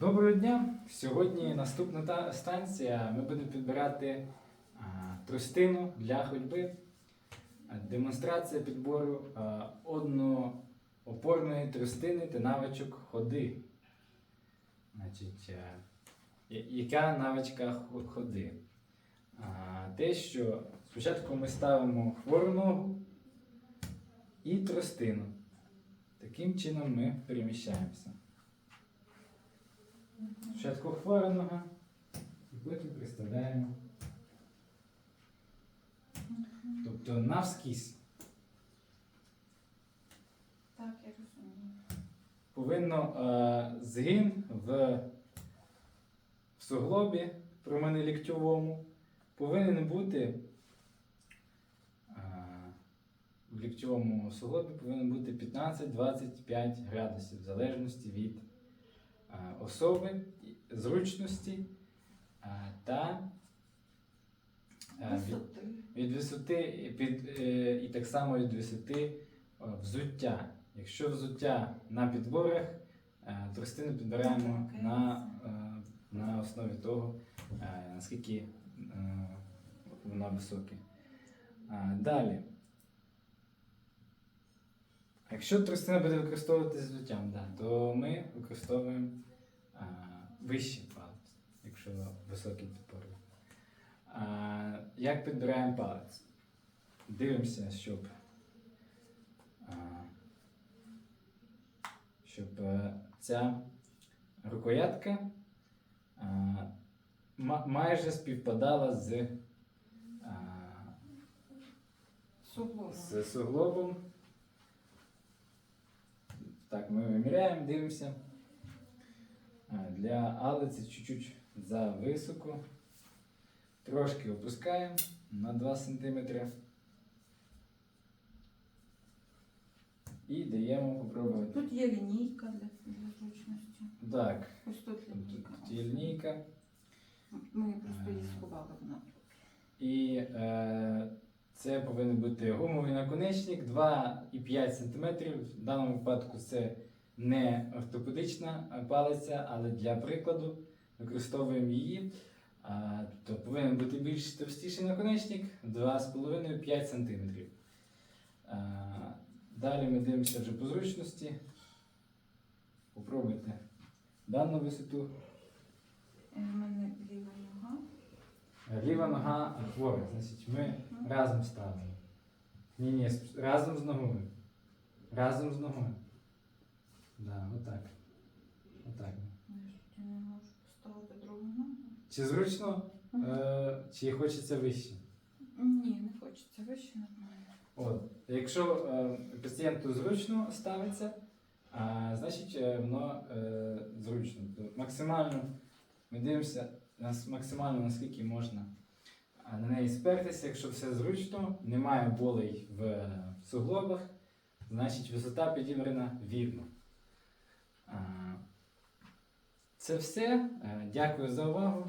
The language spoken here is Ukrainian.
Доброго дня! Сьогодні наступна та- станція. Ми будемо підбирати а, тростину для ходьби. Демонстрація підбору а, одноопорної тростини та навичок ходи. Значить, е, я- яка навичка ходи? А, те, що спочатку ми ставимо хвору ногу і тростину. Таким чином ми переміщаємося. Спочатку хвора нога, і потім приставляємо. Тобто навскізь Так, я розумію. повинно е, згин в, в суглобі променеліктьовому повинен бути е, в ліктьовому суглобі повинен бути 15-25 градусів в залежності від особи, зручності е, та е, від, Висоти. від висоти під, е, і так само від висоти взуття. Якщо взуття на підборах, тростину підбираємо на, на основі того, наскільки вона висока. Е, Далі. Якщо тростина буде використовуватися взуттям, да, то ми використовуємо вищий палець, якщо високий підбор. А, Як підбираємо палець? Дивимося, щоб, а, щоб е, ця рукоятка а, ма- майже співпадала з, а, Суглоба. з суглобом. Так, ми виміряємо, дивимося. Для Алли це чуть-чуть за високо. Трошки опускаємо на 2 см. І даємо попробувати. Тут є лінійка для, для зручності. Так, Ось тут лінійка. тут є лінійка. Ми просто її сховали вона. І е, це повинен бути гумовий наконечник 2,5 см. В даному випадку це не ортопедична палиця, але для прикладу використовуємо її. То повинен бути більш товстіший наконечник 2,5-5 см. Далі ми дивимося вже по зручності. Попробуйте дану висоту. Е, У мене ліва нога. Ліва нога хвора, значить ми разом ставимо. Ні, ні, разом з ногою. Разом з ногою. Да, отак. Отак. Я не можу поставити другу ногу. Чи зручно, е, чи хочеться вище? Ні, не хочеться. Вище нормально. От. Якщо е, пацієнту зручно ставиться, а, значить е, воно е, зручно. Тобто максимально ми дивимося нас максимально наскільки можна а, на неї спертися. Якщо все зручно, немає болей в суглобах, значить висота підібрана вірно. А, Це все. Е, Дякую за увагу.